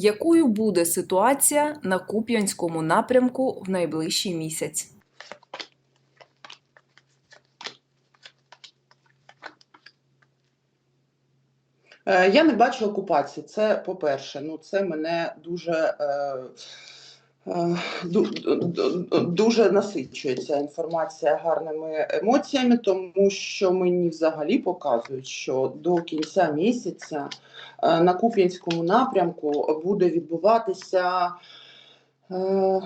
Якою буде ситуація на Куп'янському напрямку в найближчий місяць? Е, Я не бачу окупації. Це по-перше. Ну це мене дуже. Е, Дуже насичується інформація гарними емоціями, тому що мені взагалі показують, що до кінця місяця е, на Куп'янському напрямку буде відбуватися е,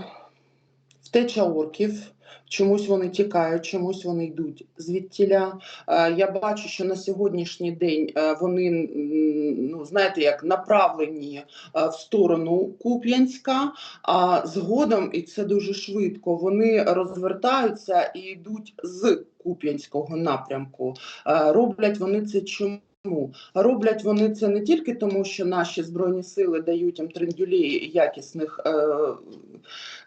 втеча орків. Чомусь вони тікають, чомусь вони йдуть звідтіля. Е, Я бачу, що на сьогоднішній день е, вони, ну знаєте, як направлені е, в сторону Куп'янська, а згодом, і це дуже швидко, вони розвертаються і йдуть з Куп'янського напрямку. Роблять вони це чому? Роблять вони це не тільки тому, що наші збройні сили дають їм трендюлі якісних е,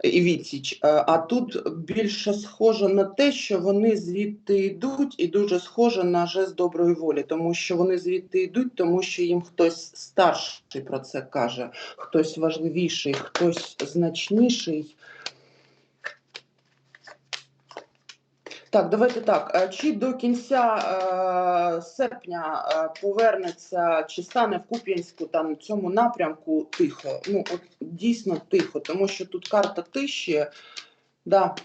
і відсіч, е, а тут більше схоже на те, що вони звідти йдуть, і дуже схоже на жест доброї волі, тому що вони звідти йдуть, тому що їм хтось старший про це каже, хтось важливіший, хтось значніший. Так, давайте так. е, Чи до кінця е, серпня е, повернеться, чи стане в Куп'янську та на цьому напрямку тихо? Ну, от дійсно тихо, тому що тут карта тиші. Да.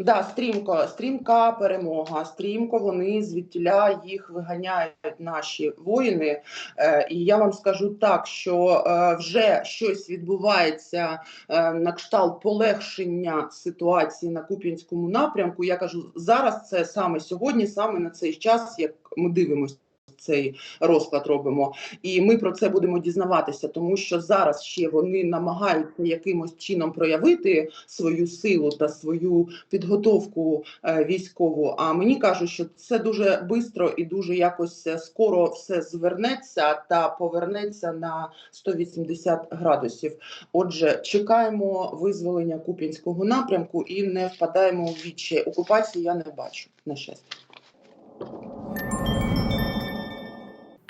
Да, стрімко, стрімка перемога. Стрімко вони звідтіля їх виганяють наші воїни. Е, і я вам скажу так, що е, вже щось відбувається е, на кшталт полегшення ситуації на Куп'янському напрямку. Я кажу, зараз це саме сьогодні, саме на цей час, як ми дивимося. Цей розклад робимо, і ми про це будемо дізнаватися, тому що зараз ще вони намагаються якимось чином проявити свою силу та свою підготовку е, військову. А мені кажуть, що це дуже швидко і дуже якось е, скоро все звернеться та повернеться на 180 градусів. Отже, чекаємо визволення Куп'янського напрямку і не впадаємо у відчай. Окупації я не бачу, на щастя.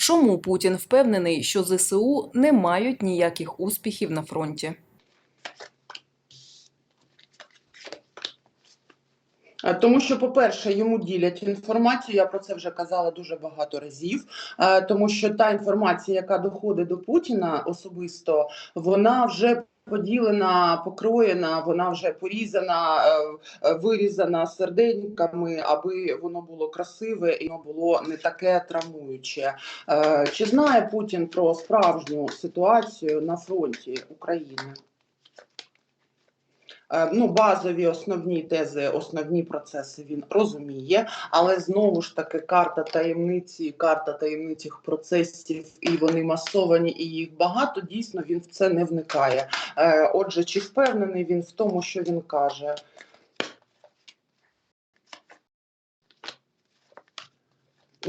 Чому Путін впевнений, що ЗСУ не мають ніяких успіхів на фронті? Е, Тому що, по-перше, йому ділять інформацію. Я про це вже казала дуже багато разів. е, Тому що та інформація, яка доходить до Путіна особисто, вона вже поділена, покроєна, вона вже порізана, е, е, вирізана серденьками, аби воно було красиве і воно було не таке травмуюче. Е, Чи знає Путін про справжню ситуацію на фронті України? Е, ну, базові основні тези, основні процеси він розуміє, але знову ж таки карта таємниці, карта таємничих процесів, і вони масовані, і їх багато. Дійсно, він в це не вникає. Е, Отже, чи впевнений він в тому, що він каже?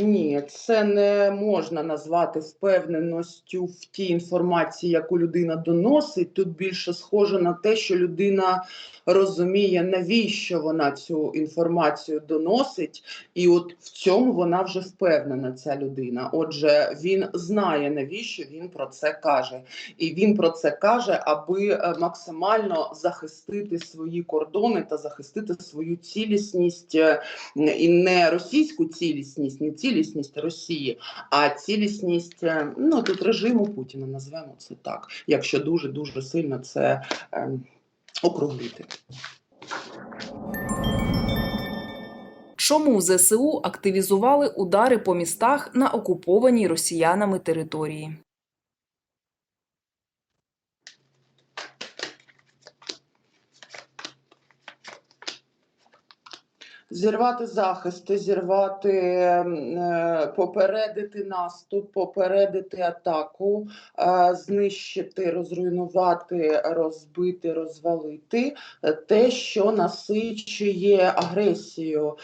Ні, це не можна назвати впевненістю в тій інформації, яку людина доносить. Тут більше схоже на те, що людина розуміє, навіщо вона цю інформацію доносить, і от в цьому вона вже впевнена, ця людина. Отже, він знає, навіщо він про це каже, і він про це каже, аби е, максимально захистити свої кордони та захистити свою цілісність е, і не російську цілісність, не цілісність Росії, а цілісність е, ну тут режиму Путіна, назвемо це так, якщо дуже дуже сильно це е, округлити. Чому ЗСУ активізували удари по містах на окупованій росіянами території? Зірвати захисти, зірвати, е, попередити наступ, попередити атаку, е, знищити, розруйнувати, розбити, розвалити е, те, що насичує агресію.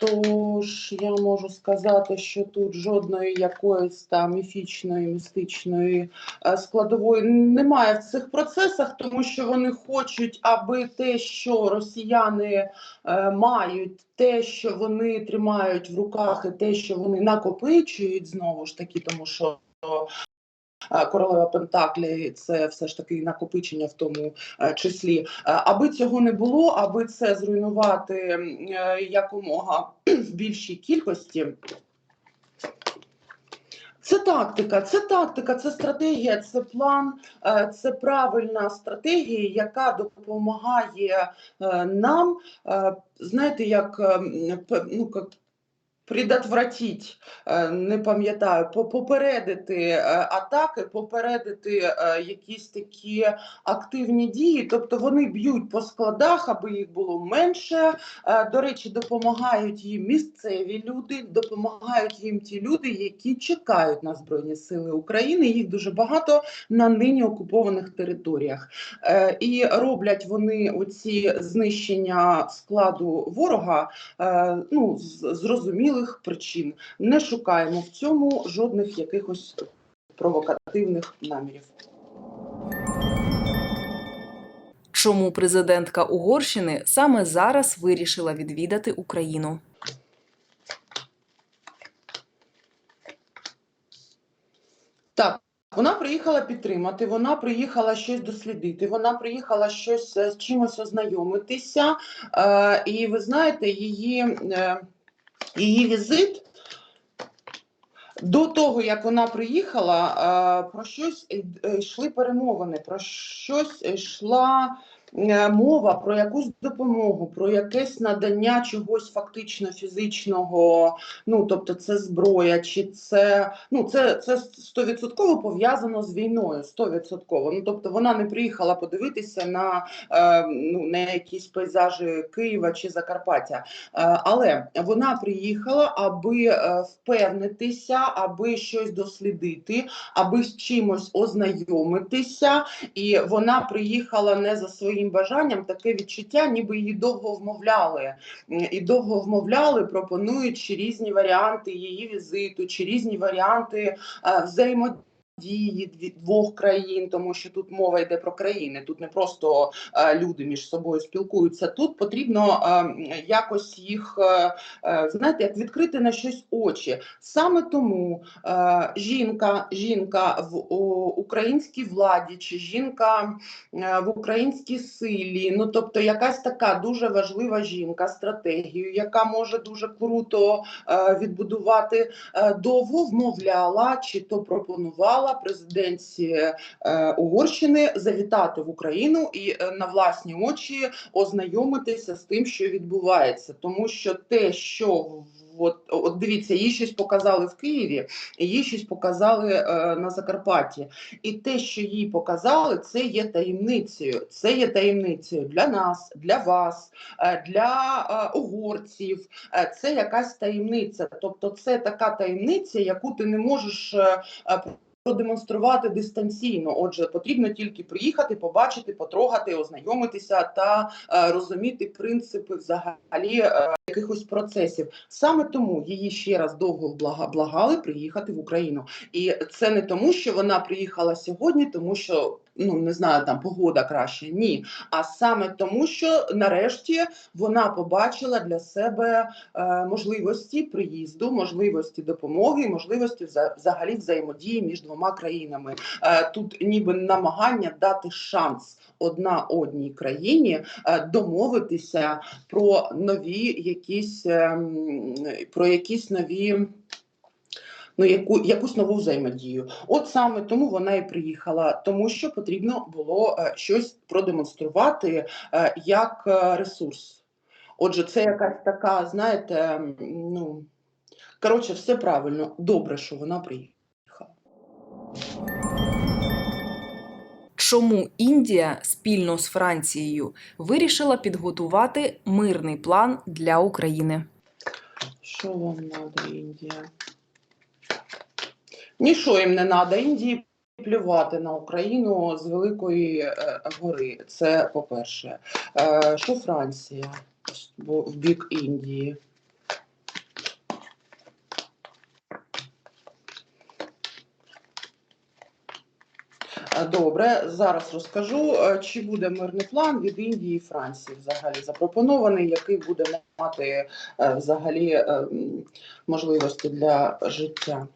Тож я можу сказати, що тут жодної якоїсь там міфічної, містичної складової немає в цих процесах, тому що вони хочуть, аби те, що росіяни мають те, що вони тримають в руках, і те, що вони накопичують знову ж таки, тому що е, королева Пентаклі це все ж таки накопичення в тому е, числі. Е, Аби цього не було, аби це зруйнувати якомога в більшій кількості. Це тактика, це тактика, це стратегія, це план, е, це правильна стратегія, яка допомагає е, нам, е, знаєте, як е, м, ну, як предотвратить, е, не пам'ятаю, попередити е, атаки, попередити е, якісь такі активні дії. Тобто вони б'ють по складах, аби їх було менше. До речі, допомагають їм місцеві люди, допомагають їм ті люди, які чекають на Збройні Сили України. Їх дуже багато на нині окупованих територіях. І роблять вони оці знищення складу ворога ну, з зрозумілих причин. Не шукаємо в цьому жодних якихось провокативних намірів. Чому президентка Угорщини саме зараз вирішила відвідати Україну? Так, вона приїхала підтримати, вона приїхала щось дослідити, вона приїхала щось е, з чимось ознайомитися. Е, і ви знаєте, її, е, її візит. До того, як вона приїхала, е, про щось е, йшли перемовини, про щось йшла мова про якусь допомогу, про якесь надання чогось фактично фізичного, ну тобто це зброя, чи це ну це це стовідсотково пов'язано з війною. Стовідсотково. Ну тобто вона не приїхала подивитися на, е, ну, на якісь пейзажі Києва чи Закарпаття. Е, Але вона приїхала, аби е, впевнитися, аби щось дослідити, аби з чимось ознайомитися. І вона приїхала не за своїм бажанням, таке відчуття, ніби її довго вмовляли. І довго вмовляли, пропонуючи різні варіанти її візиту, чи різні варіанти е, взаємодії. Дії двох країн, тому що тут мова йде про країни. Тут не просто е, люди між собою спілкуються. Тут потрібно е, якось їх е, знаєте, як відкрити на щось очі. Саме тому жінка, жінка в українській владі чи жінка в українській силі, ну тобто якась така дуже важлива жінка, стратегію, яка може дуже круто відбудувати, довго вмовляла чи то пропонувала президентці е, Угорщини завітати в Україну і е, на власні очі ознайомитися з тим, що відбувається, тому що те, що От, от дивіться, їй щось показали в Києві, їй щось показали е, на Закарпатті. І те, що їй показали, це є таємницею. Це є таємницею для нас, для вас, е, для е, угорців. Е, це якась таємниця. Тобто, це така таємниця, яку ти не можеш. е, Продемонструвати дистанційно, отже, потрібно тільки приїхати, побачити, потрогати, ознайомитися та е, розуміти принципи взагалі е, якихось процесів. Саме тому її ще раз довго блага- благали приїхати в Україну. І це не тому, що вона приїхала сьогодні, тому що ну не знаю, там погода краще. Ні, а саме тому, що нарешті вона побачила для себе е, можливості приїзду, можливості допомоги, можливості вза- взагалі взаємодії між двома країнами. Е, тут ніби намагання дати шанс одна одній країні е, домовитися про нові якісь ем, про якісь нові. Ну, яку якусь нову взаємодію, от саме тому вона і приїхала, тому що потрібно було е, щось продемонструвати е, як е, ресурс. Отже, це якась така, знаєте, ну коротше, все правильно. Добре, що вона приїхала. Чому Індія спільно з Францією вирішила підготувати мирний план для України? Що вам треба, Індія? Нічого їм не треба. Індії плювати на Україну з Великої е, гори. Це по-перше. Е, що Франція в бік Індії? Е, Добре, зараз розкажу, е, чи буде мирний план від Індії і Франції взагалі запропонований, який буде мати е, взагалі е, можливості для життя.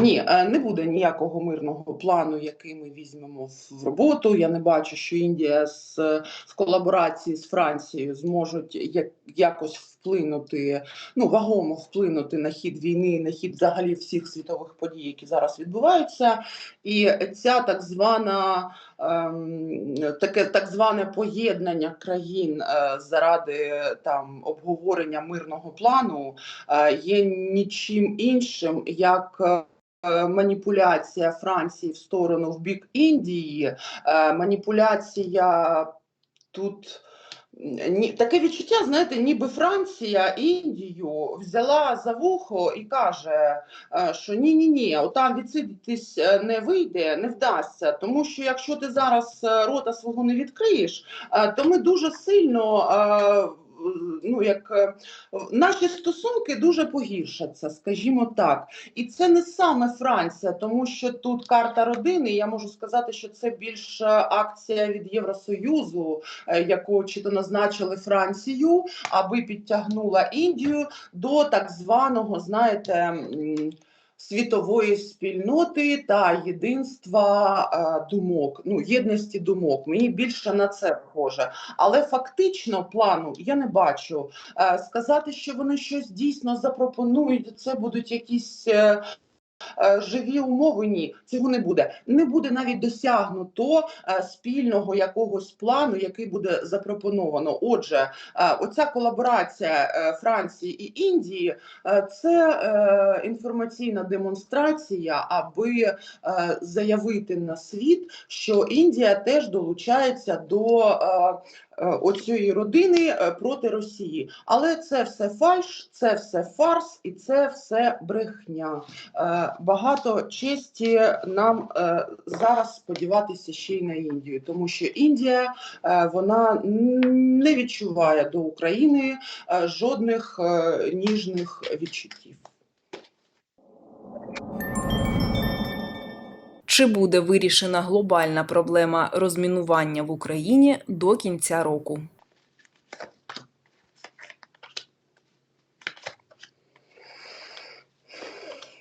Ні, не буде ніякого мирного плану, який ми візьмемо в- роботу. Я не бачу, що Індія з, в колаборації з Францією зможуть як, якось вплинути, ну вагомо вплинути на хід війни, на хід взагалі всіх світових подій, які зараз відбуваються. І ця так звана ем, таке так зване поєднання країн е, заради там обговорення мирного плану е, є нічим іншим як. е, Маніпуляція Франції в сторону в бік Індії, е, маніпуляція тут таке відчуття, знаєте, ніби Франція Індію взяла за вухо і каже, е, що ні, ні, ні, отам відсидітись е, не вийде, не вдасться. Тому що якщо ти зараз е, рота свого не відкриєш, то ми дуже сильно. Ну, як е, наші стосунки дуже погіршаться, скажімо так, і це не саме Франція, тому що тут карта родини. Я можу сказати, що це більш е, акція від Євросоюзу, е, яку чи то назначили Францію, аби підтягнула Індію до так званого, знаєте. Світової спільноти та єдинства е, думок, ну єдності думок. Мені більше на це схоже. Але фактично плану я не бачу. Е, сказати, що вони щось дійсно запропонують, це будуть якісь. Е, Живі умови ні, цього не буде. Не буде навіть досягнуто е, спільного якогось плану, який буде запропоновано. Отже, е, оця колаборація Франції і Індії це інформаційна демонстрація, аби заявити на світ, що Індія теж долучається до оцієї родини е, проти Росії. Але це все фальш, це все фарс і це все брехня. Е, Багато честі нам е, зараз сподіватися ще й на Індію, тому що Індія е, вона не відчуває до України е, жодних е, ніжних відчуттів. Чи буде вирішена глобальна проблема розмінування в Україні до кінця року?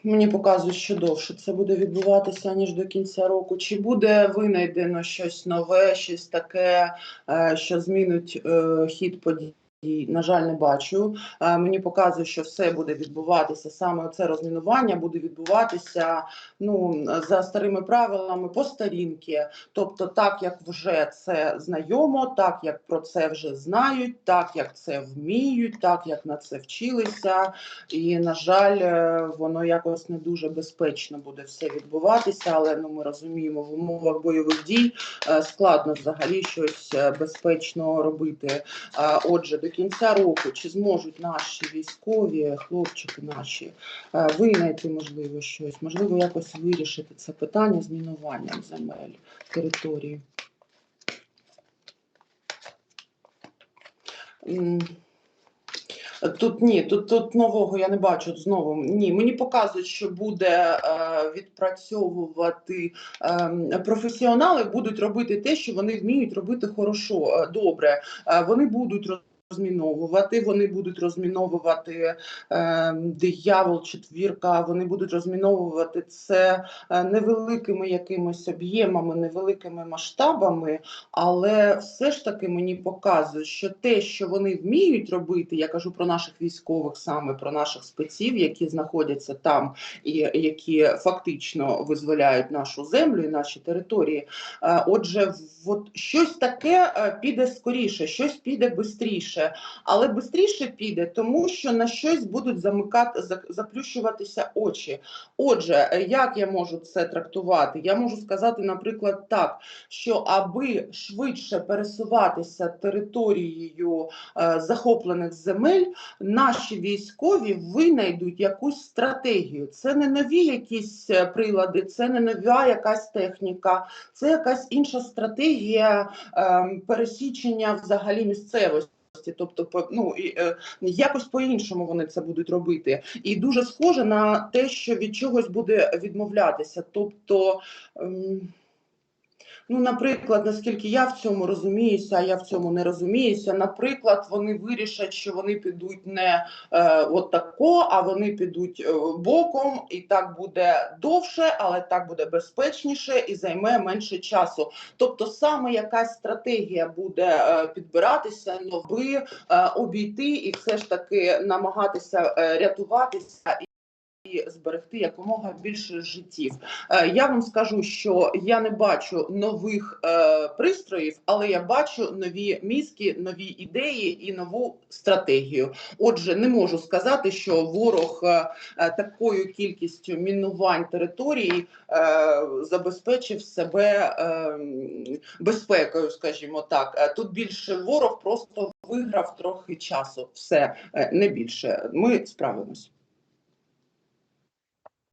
Мені показують, що довше це буде відбуватися ніж до кінця року. Чи буде винайдено щось нове, щось таке, е, що змінить е, хід подій? На жаль, не бачу. Е, Мені показує, що все буде відбуватися саме це розмінування буде відбуватися ну за старими правилами по старінки. Тобто, так як вже це знайомо, так як про це вже знають, так як це вміють, так як на це вчилися. І на жаль, е, воно якось не дуже безпечно буде все відбуватися. Але ну ми розуміємо, в умовах бойових дій е, складно взагалі щось безпечно робити. Отже, до кінця року чи зможуть наші військові, хлопчики наші е, винайти можливо щось, можливо, якось вирішити це питання з мінуванням земель території. Тут ні, тут, тут нового я не бачу знову. Ні, мені показують, що буде е, відпрацьовувати е, професіонали, будуть робити те, що вони вміють робити хорошо, е, добре. Е, вони будуть розміновувати, вони будуть розміновувати е, диявол, четвірка, вони будуть розміновувати це е, невеликими якимись об'ємами, невеликими масштабами, але все ж таки мені показує, що те, що вони вміють робити, я кажу про наших військових, саме про наших спеців, які знаходяться там і які фактично визволяють нашу землю і наші території. Е, Отже, от щось таке е, піде скоріше, щось піде швидше, але швидше піде, тому що на щось будуть замикати, заплющуватися очі. Отже, е, як я можу це трактувати? Я можу сказати, наприклад, так, що аби швидше пересуватися територією е, захоплених земель, наші військові винайдуть якусь стратегію. Це не нові якісь е, прилади, це не нова якась техніка, це якась інша стратегія ем, пересічення взагалі місцевості. Тобто, ну і е, якось по-іншому вони це будуть робити, і дуже схоже на те, що від чогось буде відмовлятися. Тобто, ем, Ну, наприклад, наскільки я в цьому розуміюся, а я в цьому не розуміюся. Наприклад, вони вирішать, що вони підуть не е, от тако, а вони підуть е, боком, і так буде довше, але так буде безпечніше і займе менше часу. Тобто, саме якась стратегія буде е, підбиратися, нови е, обійти і все ж таки намагатися е, рятуватися. І зберегти якомога більше життів. Е, Я вам скажу, що я не бачу нових е, пристроїв, але я бачу нові мізки, нові ідеї і нову стратегію. Отже, не можу сказати, що ворог е, е, такою кількістю мінувань території е, забезпечив себе е, безпекою, скажімо так. Е, Тут більше ворог просто виграв трохи часу. Все не більше. Ми справимось.